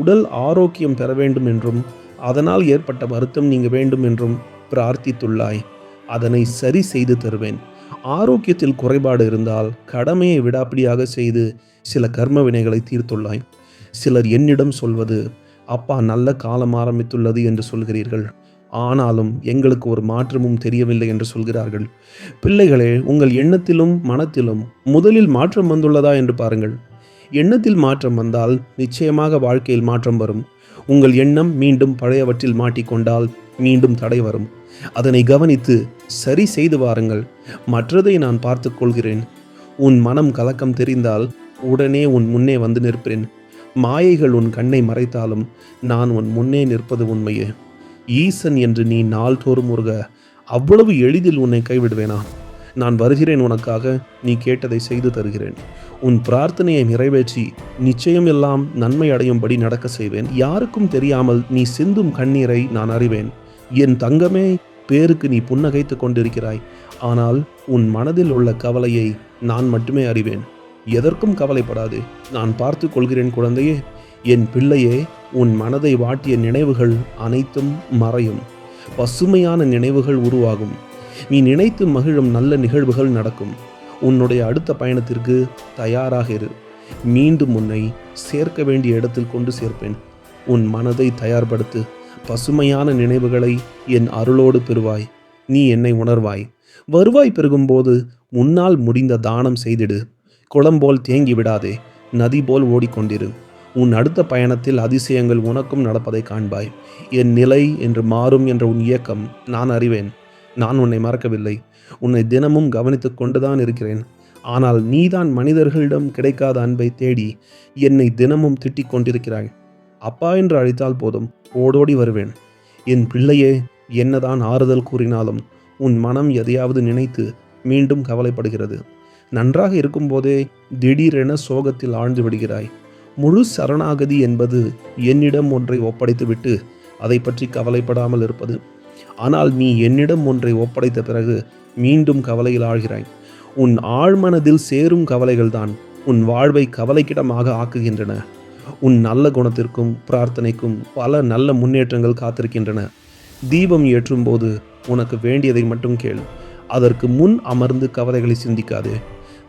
உடல் ஆரோக்கியம் பெற வேண்டும் என்றும் அதனால் ஏற்பட்ட வருத்தம் நீங்க வேண்டும் என்றும் பிரார்த்தித்துள்ளாய். அதனை சரி செய்து தருவேன். ஆரோக்கியத்தில் குறைபாடு இருந்தால் கடமையை விடாப்பிடியாக செய்து சில கர்ம வினைகளை தீர்த்துள்ளாய். சிலர் என்னிடம் சொல்வது அப்பா நல்ல காலம் ஆரம்பித்துள்ளது என்று சொல்கிறீர்கள். ஆனாலும் எங்களுக்கு ஒரு மாற்றமும் தெரியவில்லை என்று சொல்கிறார்கள். பிள்ளைகளே உங்கள் எண்ணத்திலும் மனத்திலும் முதலில் மாற்றம் வந்துள்ளதா என்று பாருங்கள். எண்ணத்தில் மாற்றம் வந்தால் நிச்சயமாக வாழ்க்கையில் மாற்றம் வரும். உங்கள் எண்ணம் மீண்டும் பழையவற்றில் மாட்டிக்கொண்டால் மீண்டும் தடை வரும். அதனை கவனித்து சரி செய்து வாருங்கள். மற்றதை நான் பார்த்து கொள்கிறேன். உன் மனம் கலக்கம் தெரிந்தால் உடனே உன் முன்னே வந்து நிற்பேன். மாயைகள் உன் கண்ணை மறைத்தாலும் நான் உன் முன்னே நிற்பது உண்மையே. ஈசன் என்று நீ நாள்தோறும் முருக அவ்வளவு எளிதில் உன்னை கைவிடுவேனா? நான் வருகிறேன் உனக்காக நீ கேட்டதை செய்து தருகிறேன். உன் பிரார்த்தனையை நிறைவேற்றி நிச்சயம் எல்லாம் நன்மை அடையும்படி நடக்க செய்வேன். யாருக்கும் தெரியாமல் நீ சிந்தும் கண்ணீரை நான் அறிவேன். என் தங்கமே பேருக்கு நீ புன்னகைத்து கொண்டிருக்கிறாய். ஆனால் உன் மனதில் உள்ள கவலையை நான் மட்டுமே அறிவேன். எதற்கும் கவலைப்படாது. நான் பார்த்து கொள்கிறேன் குழந்தையே. என் பிள்ளையே உன் மனதை வாட்டிய நினைவுகள் அனைத்தும் மறையும். பசுமையான நினைவுகள் உருவாகும். நீ நினைத்து மகிழும் நல்ல நிகழ்வுகள் நடக்கும். உன்னுடைய அடுத்த பயணத்திற்கு தயாராக இரு. மீண்டும் உன்னை சேர்க்க வேண்டிய இடத்தில் கொண்டு சேர்ப்பேன். உன் மனதை தயார்படுத்து பசுமையான நினைவுகளை என் அருளோடு பெறுவாய். நீ என்னை உணர்வாய். வருவாய் பெருகும்போது உன்னால் முடிந்த தானம் செய்திடு. குளம் போல் தேங்கி விடாதே. நதி போல் ஓடிக்கொண்டிரு. உன் அடுத்த பயணத்தில் அதிசயங்கள் உனக்கும் நடப்பதை காண்பாய். என் நிலை என்று மாறும் என்ற உன் இயக்கம் நான் அறிவேன். நான் உன்னை மறக்கவில்லை. உன்னை தினமும் கவனித்துக் கொண்டுதான் இருக்கிறேன். ஆனால் நீதான் மனிதர்களிடம் கிடைக்காத அன்பை தேடி என்னை தினமும் திட்டிக் கொண்டிருக்கிறாய். அப்பா என்று அழைத்தால் போதும் ஓடோடி வருவேன். என் பிள்ளையே என்னதான் ஆறுதல் கூறினாலும் உன் மனம் எதையாவது நினைத்து மீண்டும் கவலைப்படுகிறது. நன்றாக இருக்கும்போதே திடீரென சோகத்தில் ஆழ்ந்து விடுகிறாய். முழு சரணாகதி என்பது என்னிடம் ஒன்றை ஒப்படைத்துவிட்டு அதை பற்றி கவலைப்படாமல் இருப்பது ஆனால் நீ என்னிடம் ஒன்றை ஒப்படைத்த பிறகு மீண்டும் கவலையில் ஆழ்கிறாய். உன் ஆழ்மனதில் சேரும் கவலைகள்தான் உன் வாழ்வை கவலைக்கிடமாக ஆக்குகின்றன. உன் நல்ல குணத்திற்கும் பிரார்த்தனைக்கும் பல நல்ல முன்னேற்றங்கள் காத்திருக்கின்றன. தீபம் ஏற்றும்போது உனக்கு வேண்டியதை மட்டும் கேள். அதற்கு முன் அமர்ந்து கவலைகளை சிந்திக்காதே.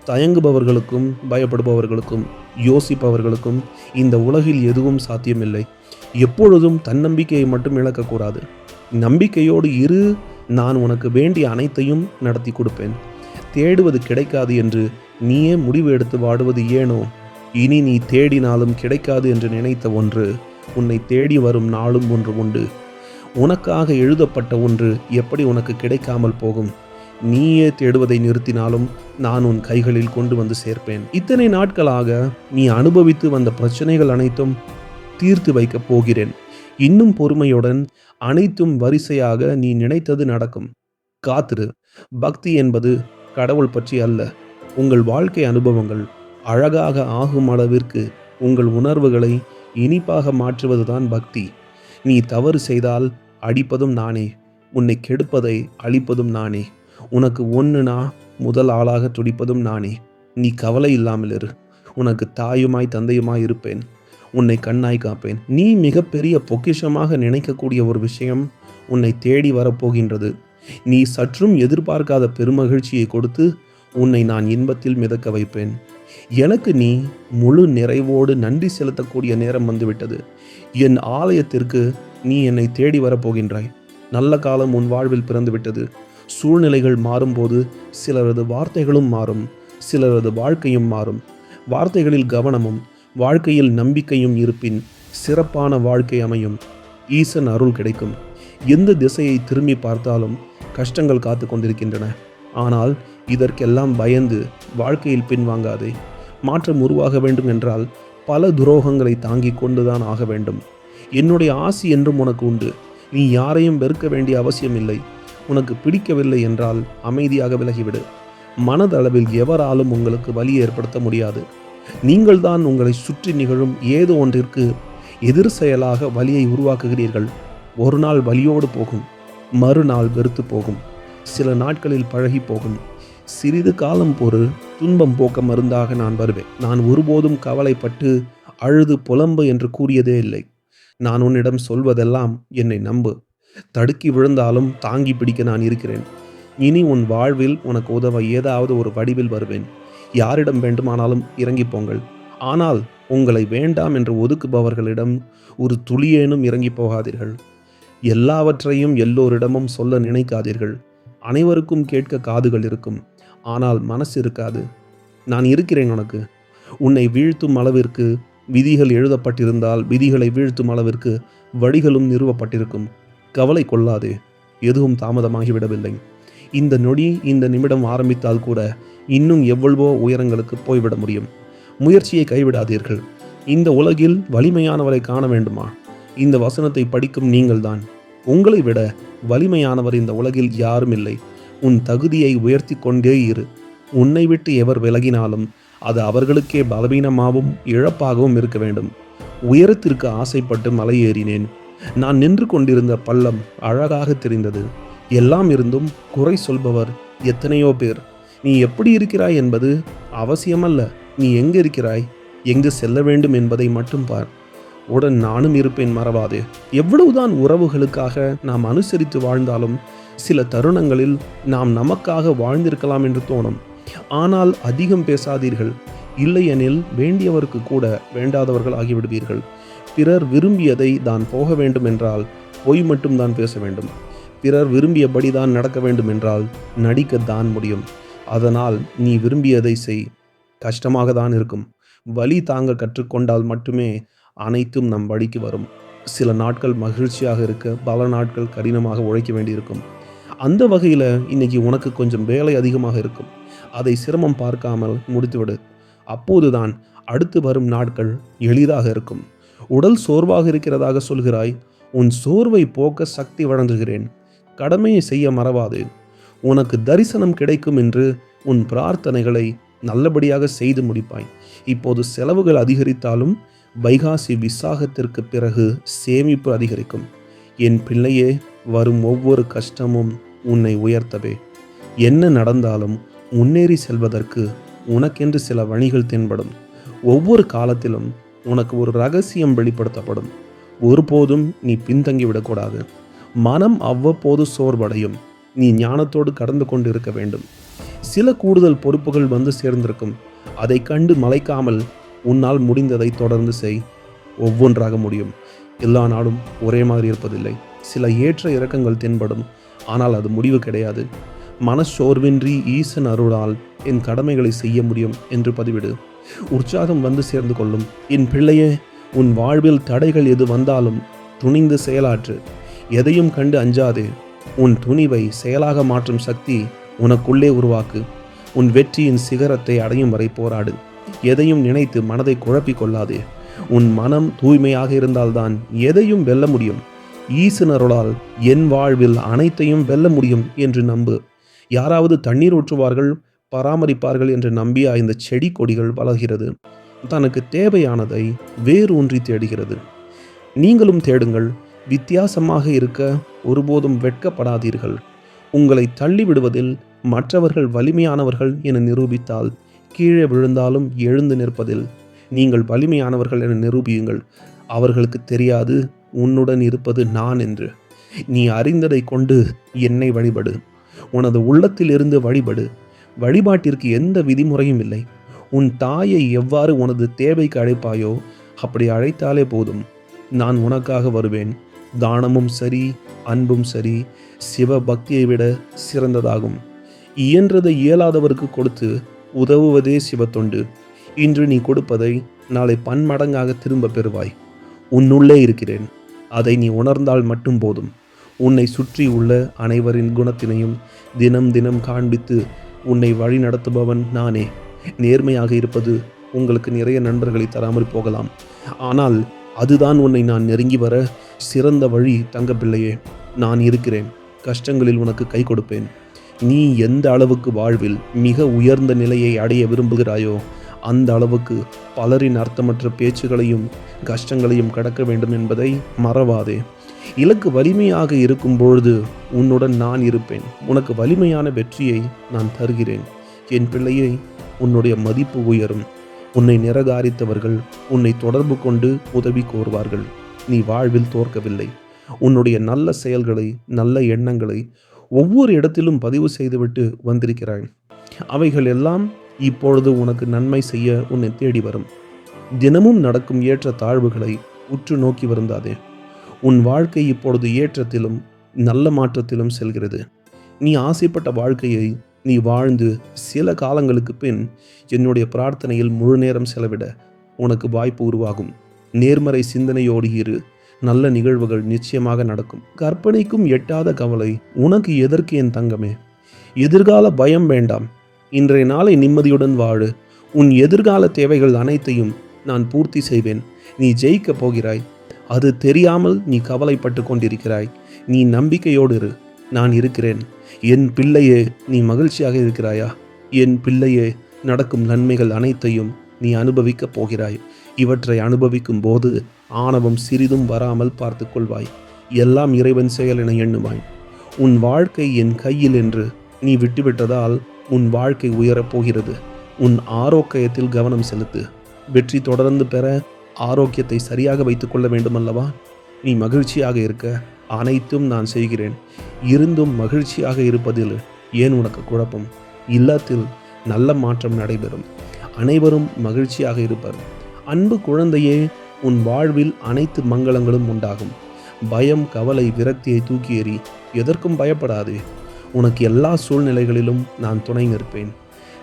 தயங்குபவர்களுக்கும் பயப்படுபவர்களுக்கும் யோசிப்பவர்களுக்கும் இந்த உலகில் எதுவும் சாத்தியமில்லை. எப்பொழுதும் தன்னம்பிக்கையை மட்டும் இழக்கக்கூடாது. நம்பிக்கையோடு இரு நான் உனக்கு வேண்டிய அனைத்தையும் நடத்தி கொடுப்பேன். தேடுவது கிடைக்காது என்று நீயே முடிவு எடுத்து வாடுவது ஏனோ? இனி நீ தேடினாலும் கிடைக்காது என்று நினைத்த ஒன்று உன்னை தேடி வரும் நாளும் ஒன்று உண்டு. உனக்காக எழுதப்பட்ட ஒன்று எப்படி உனக்கு கிடைக்காமல் போகும்? நீயே தேடுவதை நிறுத்தினாலும் நான் உன் கைகளில் கொண்டு வந்து சேர்ப்பேன். இத்தனை நாட்களாக நீ அனுபவித்து வந்த பிரச்சனைகள் அனைத்தும் தீர்த்து வைக்கப் போகிறேன். இன்னும் பொறுமையுடன் அனைத்தும் வரிசையாக நீ நினைத்தது நடக்கும். காத்திரு. பக்தி என்பது கடவுள் பற்றி அல்ல. உங்கள் வாழ்க்கை அனுபவங்கள் அழகாக ஆகும் அளவிற்கு உங்கள் உணர்வுகளை இனிப்பாக மாற்றுவதுதான் பக்தி. நீ தவறு செய்தால் அடிப்பதும் நானே. உன்னை கெடுப்பதை அழிப்பதும் நானே. உனக்கு ஒன்றுனா முதல் ஆளாக துடிப்பதும் நானே. நீ கவலை இல்லாமல் இரு. உனக்கு தாயுமாய் தந்தையுமாய் இருப்பேன். உன்னை கண்ணாய் காப்பேன். நீ மிகப்பெரிய பொக்கிஷமாக நினைக்கக்கூடிய ஒரு விஷயம் உன்னை தேடி வரப்போகின்றது. நீ சற்றும் எதிர்பார்க்காத பெருமகிழ்ச்சியை கொடுத்து உன்னை நான் இன்பத்தில் மிதக்க வைப்பேன். எனக்கு நீ முழு நிறைவோடு நன்றி செலுத்தக்கூடிய நேரம் வந்துவிட்டது. என் ஆலயத்திற்கு நீ என்னை தேடி வரப்போகின்றாய். நல்ல காலம் உன் வாழ்வில் பிறந்துவிட்டது. சூழ்நிலைகள் மாறும்போது சிலரது வார்த்தைகளும் மாறும். சிலரது வாழ்க்கையும் மாறும். வார்த்தைகளில் கவனமும் வாழ்க்கையில் நம்பிக்கையும் இருப்பின் சிறப்பான வாழ்க்கை அமையும். ஈசன் அருள் கிடைக்கும். எந்த திசையை திரும்பி பார்த்தாலும் கஷ்டங்கள் காத்து கொண்டிருக்கின்றன. ஆனால் இதற்கெல்லாம் பயந்து வாழ்க்கையில் பின்வாங்காதே. மாற்றம் உருவாக வேண்டும் என்றால் பல துரோகங்களை தாங்கிக் கொண்டுதான் ஆக வேண்டும். என்னுடைய ஆசி என்றும் உனக்கு உண்டு. நீ யாரையும் வெறுக்க வேண்டிய அவசியமில்லை உனக்கு பிடிக்கவில்லை என்றால் அமைதியாக விலகிவிடு. மனதளவில் எவராலும் உங்களுக்கு வலி ஏற்படுத்த முடியாது. நீங்கள்தான் உங்களை சுற்றி நிகழும் ஏதோ ஒன்றிற்கு எதிர் செயலாக வலியை உருவாக்குகிறீர்கள். ஒரு நாள் வலியோடு போகும் மறுநாள் வெறுத்து போகும். சில நாட்களில் பழகி போகும். சிறிது காலம் பொறு துன்பம் போக்க மருந்தாக நான் வருவேன். நான் ஒருபோதும் கவலைப்பட்டு அழுது புலம்பு என்று கூறியதே இல்லை. நான் உன்னிடம் சொல்வதெல்லாம் என்னை நம்பு. தடுக்கி விழுந்தாலும் தாங்கி பிடிக்க நான் இருக்கிறேன். இனி உன் வாழ்வில் உனக்கு உதவ ஏதாவது ஒரு வடிவில் வருவேன். யாரிடம் வேண்டுமானாலும் இறங்கி போங்கள். ஆனால் உங்களை வேண்டாம் என்று ஒதுக்குபவர்களிடம் ஒரு துளியேனும் இறங்கி போகாதீர்கள். எல்லாவற்றையும் எல்லோரிடமும் சொல்ல நினைக்காதீர்கள். அனைவருக்கும் கேட்க காதுகள் இருக்கும். ஆனால் மனசு இருக்காது. நான் இருக்கிறேன் உனக்கு. உன்னை வீழ்த்தும் அளவிற்கு விதிகள் எழுதப்பட்டிருந்தால் விதிகளை வீழ்த்தும் அளவிற்கு வழிகளும் நிறுவப்பட்டிருக்கும். கவலை கொள்ளாதே. எதுவும் தாமதமாகிவிடவில்லை. இந்த நொடி இந்த நிமிடம் ஆரம்பித்தால் கூட இன்னும் எவ்வளவோ உயரங்களுக்கு போய்விட முடியும். முயற்சியை கைவிடாதீர்கள். இந்த உலகில் வலிமையானவரை காண வேண்டுமா? இந்த வசனத்தை படிக்கும் நீங்கள்தான். உங்களை விட வலிமையானவர் இந்த உலகில் யாரும் இல்லை. உன் தகுதியை உயர்த்தி கொண்டே இரு. உன்னை விட்டு எவர் விலகினாலும் அது அவர்களுக்கே பலவீனமாகவும் இழப்பாகவும் இருக்க வேண்டும். உயரத்திற்கு ஆசைப்பட்டு மலை ஏறினேன் நான் நின்று கொண்டிருந்த பள்ளம் அழகாக தெரிந்தது. எல்லாம் இருந்தும் குறை சொல்பவர் எத்தனையோ பேர். நீ எப்படி இருக்கிறாய் என்பது அவசியமல்ல. நீ எங்கு இருக்கிறாய்? எங்கு செல்ல வேண்டும் என்பதை மட்டும் பார். உடன் நானும் இருப்பேன் மறவாதே. எவ்வளவுதான் உறவுகளுக்காக நாம் அனுசரித்து வாழ்ந்தாலும் சில தருணங்களில் நாம் நமக்காக வாழ்ந்திருக்கலாம் என்று தோணும். ஆனால் அதிகம் பேசாதீர்கள். இல்லையெனில் வேண்டியவருக்கு கூட வேண்டாதவர்கள் ஆகிவிடுவீர்கள். பிறர் விரும்பியதை தான் போக வேண்டும் என்றால் பொய் மட்டும் தான் பேச வேண்டும். பிறர் விரும்பியபடி தான் நடக்க வேண்டும் என்றால் நடிக்கத்தான் முடியும். அதனால் நீ விரும்பியதை செய். கஷ்டமாக தான் இருக்கும். வலி தாங்க கற்றுக்கொண்டால் மட்டுமே அனைத்தும் நம் வழிக்கு வரும். சில நாட்கள் மகிழ்ச்சியாக இருக்க பல நாட்கள் கடினமாக உழைக்க வேண்டியிருக்கும். அந்த வகையில் இன்னைக்கு உனக்கு கொஞ்சம் வேலை அதிகமாக இருக்கும். அதை சிரமம் பார்க்காமல் முடித்துவிடு. அப்போதுதான் அடுத்து வரும் நாட்கள் எளிதாக இருக்கும். உடல் சோர்வாக இருக்கிறதாக சொல்கிறாய். உன் சோர்வை போக்க சக்தி வழங்குகிறேன். கடமையை செய்ய மறவாது. உனக்கு தரிசனம் கிடைக்கும் என்று உன் பிரார்த்தனைகளை நல்லபடியாக செய்து முடிப்பாய். இப்போது செலவுகள் அதிகரித்தாலும் வைகாசி விசாகத்திற்கு பிறகு சேமிப்பு அதிகரிக்கும். என் பிள்ளையே வரும் ஒவ்வொரு கஷ்டமும் உன்னை உயர்த்தவே. என்ன நடந்தாலும் முன்னேறி செல்வதற்கு உனக்கென்று சில வழிகள் தென்படும். ஒவ்வொரு காலத்திலும் உனக்கு ஒரு ரகசியம் வெளிப்படுத்தப்படும். ஒருபோதும் நீ பின்தங்கி விடக்கூடாது மனம் அவ்வப்போது சோர்வடையும். நீ ஞானத்தோடு கடந்து கொண்டு இருக்க வேண்டும். சில கூடுதல் பொறுப்புகள் வந்து சேர்ந்திருக்கும். அதை கண்டு மலைக்காமல் உன்னால் முடிந்ததை தொடர்ந்து செய். ஒவ்வொன்றாக முடியும். எல்லா நாளும் ஒரே மாதிரி இருப்பதில்லை. சில ஏற்ற இறக்கங்கள் தென்படும். ஆனால் அது முடிவு கிடையாது. மனச்சோர்வின்றி ஈசன் அருளால் என் கடமைகளை செய்ய முடியும் என்று பதிவிடு. உற்சாகம் வந்து சேர்ந்து கொள்ளும். என் பிள்ளையே உன் வாழ்வில் தடைகள் எது வந்தாலும் துணிந்து செயலாற்று. எதையும் கண்டு அஞ்சாதே. உன் துணிவை செயலாக மாற்றும் சக்தி உனக்குள்ளே உருவாக்கு. உன் வெற்றியின் சிகரத்தை அடையும் வரை போராடு. எதையும் நினைத்து மனதை குழப்பிக் கொள்ளாதே. உன் மனம் தூய்மையாக இருந்தால்தான் எதையும் வெல்ல முடியும். ஈசுனருளால் என் வாழ்வில் அனைத்தையும் வெல்ல முடியும் என்று நம்பு. யாராவது தண்ணீர் ஊற்றுவார்கள் பராமரிப்பார்கள் என்று நம்பியா இந்த செடி கொடிகள் வளர்கிறது. தனக்கு தேவையானதை வேரூன்றி தேடுகிறது. நீங்களும் தேடுங்கள் வித்தியாசமாக இருக்க ஒருபோதும் வெட்கப்படாதீர்கள். உங்களை தள்ளிவிடுவதில் மற்றவர்கள் வலிமையானவர்கள் என நிரூபித்தால் கீழே விழுந்தாலும் எழுந்து நிற்பதில். நீங்கள் வலிமையானவர்கள் என நிரூபியுங்கள். அவர்களுக்கு தெரியாது உன்னுடன் இருப்பது நான் என்று. நீ அறிந்ததை கொண்டு என்னை வழிபடு. உனது உள்ளத்திலிருந்து வழிபடு. வழிபாட்டிற்கு எந்த விதிமுறையும் இல்லை. உன் தாயை எவ்வாறு உனது தேவைக்கு அழைப்பாயோ அப்படி அழைத்தாலே போதும். நான் உனக்காக வருவேன். தானமும் சரி அன்பும் சரி சிவ பக்தியை விட சிறந்ததாகும். இயன்றதை இயலாதவருக்கு கொடுத்து உதவுவதே சிவத்தொண்டு. இன்று நீ கொடுப்பதை நாளை பன்மடங்காக திரும்ப பெறுவாய். உன்னுள்ளே இருக்கிறேன். அதை நீ உணர்ந்தால் மட்டும் போதும். உன்னை சுற்றி உள்ள அனைவரின் குணத்தினையும் தினம் தினம் காண்பித்து உன்னை வழி நடத்துபவன் நானே. நேர்மையாக இருப்பது உங்களுக்கு நிறைய நண்பர்களை தராமல் போகலாம். ஆனால் அதுதான் உன்னை நான் நெருங்கி வர சிறந்த வழி தங்கப்பிள்ளையே நான் இருக்கிறேன். கஷ்டங்களில் உனக்கு கை கொடுப்பேன். நீ எந்த அளவுக்கு வாழ்வில் மிக உயர்ந்த நிலையை அடைய விரும்புகிறாயோ அந்த அளவுக்கு பலரின் அர்த்தமற்ற பேச்சுகளையும் கஷ்டங்களையும் கடக்க வேண்டும் என்பதை மறவாதே. இலக்கு வலிமையாக இருக்கும் பொழுது உன்னுடன் நான் இருப்பேன். உனக்கு வலிமையான வெற்றியை நான் தருகிறேன். என் பிள்ளையை உன்னுடைய மதிப்பு உயரும். உன்னை நிரகாரித்தவர்கள் உன்னை தொடர்பு கொண்டு உதவி கோருவார்கள். நீ வாழ்வில் தோற்கவில்லை. உன்னுடைய நல்ல செயல்களை நல்ல எண்ணங்களை ஒவ்வொரு இடத்திலும் பதிவு செய்துவிட்டு வந்திருக்கிறாய். அவைகள் எல்லாம் இப்பொழுது உனக்கு நன்மை செய்ய உன்னை தேடி வரும். தினமும் நடக்கும் ஏற்ற தாழ்வுகளை உற்று நோக்கி வருந்தாதே. உன் வாழ்க்கை இப்பொழுது ஏற்றத்திலும் நல்ல மாற்றத்திலும் செல்கிறது. நீ ஆசைப்பட்ட வாழ்க்கையை நீ வாழ்ந்து சில காலங்களுக்கு பின் என்னுடைய பிரார்த்தனையில் முழு நேரம் செலவிட உனக்கு வாய்ப்பு உருவாகும். நேர்மறை சிந்தனையோடு இரு. நல்ல நிகழ்வுகள் நிச்சயமாக நடக்கும். கற்பனைக்கும் எட்டாத கவலை உனக்கு எதற்கு என் தங்கமே? எதிர்கால பயம் வேண்டாம். இன்றைய நாளை நிம்மதியுடன் வாழு. உன் எதிர்கால தேவைகள் அனைத்தையும் நான் பூர்த்தி செய்வேன். நீ ஜெயிக்கப் போகிறாய். அது தெரியாமல் நீ கவலைப்பட்டு கொண்டிருக்கிறாய். நீ நம்பிக்கையோடு இரு. நான் இருக்கிறேன். என் பிள்ளையே நீ மகிழ்ச்சியாக இருக்கிறாயா? என் பிள்ளையே நடக்கும் நன்மைகள் அனைத்தையும் நீ அனுபவிக்கப் போகிறாய். இவற்றை அனுபவிக்கும் போது ஆணவம் சிறிதும் வராமல் பார்த்து கொள்வாய். எல்லாம் இறைவன் செயல் என எண்ணுவாய். உன் வாழ்க்கை என் கையில் என்று நீ விட்டுவிட்டதால் உன் வாழ்க்கை உயரப் போகிறது. உன் ஆரோக்கியத்தில் கவனம் செலுத்து. வெற்றி தொடர்ந்து பெற ஆரோக்கியத்தை சரியாக வைத்துக்கொள்ள வேண்டுமல்லவா? நீ மகிழ்ச்சியாக இருக்க அனைத்தும் நான் செய்கிறேன். இருந்தும் மகிழ்ச்சியாக இருப்பதில் ஏன் உனக்கு குழப்பம்? இல்லத்தில் நல்ல மாற்றம் நடைபெறும். அனைவரும் மகிழ்ச்சியாக இருப்பர். அன்பு குழந்தையே உன் வாழ்வில் அனைத்து மங்களங்களும் உண்டாகும். பயம் கவலை விரக்தியை தூக்கி எறி எதற்கும் பயப்படாதே. உனக்கு எல்லா சூழ்நிலைகளிலும் நான் துணை நிற்பேன்.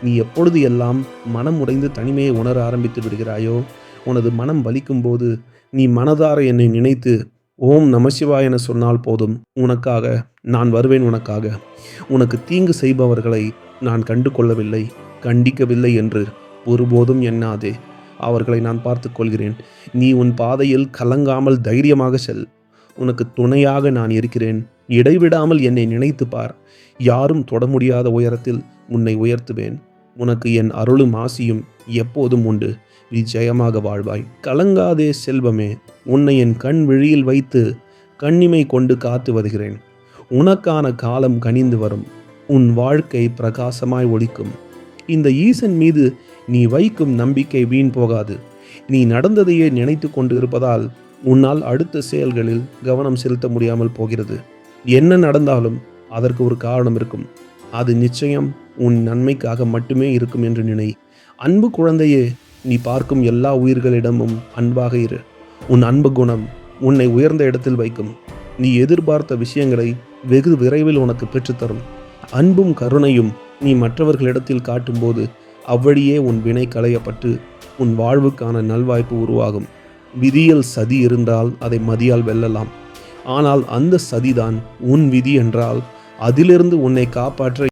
நீ எப்பொழுது எல்லாம் மனம் உடைந்து தனிமையை உணர ஆரம்பித்து விடுகிறாயோ உனது மனம் வலிக்கும் போது நீ மனதார என்னை நினைத்து ஓம் நமசிவா என சொன்னால் போதும் உனக்காக நான் வருவேன் உனக்காக. உனக்கு தீங்கு செய்பவர்களை நான் கண்டு கொள்ளவில்லை கண்டிக்கவில்லை என்று ஒருபோதும் எண்ணாதே. அவர்களை நான் பார்த்து கொள்கிறேன் நீ உன் பாதையில் கலங்காமல் தைரியமாக செல். உனக்கு துணையாக நான் இருக்கிறேன். இடைவிடாமல் என்னை நினைத்து பார். யாரும் தொட முடியாத உயரத்தில் உன்னை உயர்த்துவேன். உனக்கு என் அருளும் ஆசியும் எப்போதும் உண்டு. நீ ஜெயமாக வாழ்வாய். கலங்காதே செல்வமே. உன்னை என் கண் விழியில் வைத்து கண்ணிமை கொண்டு காத்து வருகிறேன். உனக்கான காலம் கனிந்து வரும். உன் வாழ்க்கை பிரகாசமாய் ஒழிக்கும் இந்த ஈசன் மீது நீ வைக்கும் நம்பிக்கை வீண் போகாது. நீ நடந்ததையே நினைத்து கொண்டு இருப்பதால் உன்னால் அடுத்த செயல்களில் கவனம் செலுத்த முடியாமல் போகிறது. என்ன நடந்தாலும் அதற்கு ஒரு காரணம் இருக்கும். அது நிச்சயம் உன் நன்மைக்காக மட்டுமே இருக்கும் என்று நினை. அன்பு குழந்தையே நீ பார்க்கும் எல்லா உயிர்களிடமும் அன்பாக இரு. உன் அன்பு குணம் உன்னை உயர்ந்த இடத்தில் வைக்கும். நீ எதிர்பார்த்த விஷயங்களை வெகு விரைவில் உனக்கு பெற்றுத்தரும் அன்பும் கருணையும் நீ மற்றவர்களிடத்தில் காட்டும்போது அவ்வழியே உன் வினை களையப்பட்டு உன் வாழ்வுக்கான நல்வாய்ப்பு உருவாகும். விதியில் சதி இருந்தால் அதை மதியால் வெல்லலாம். ஆனால் அந்த சதிதான் உன் விதி என்றால் அதிலிருந்து உன்னை காப்பாற்ற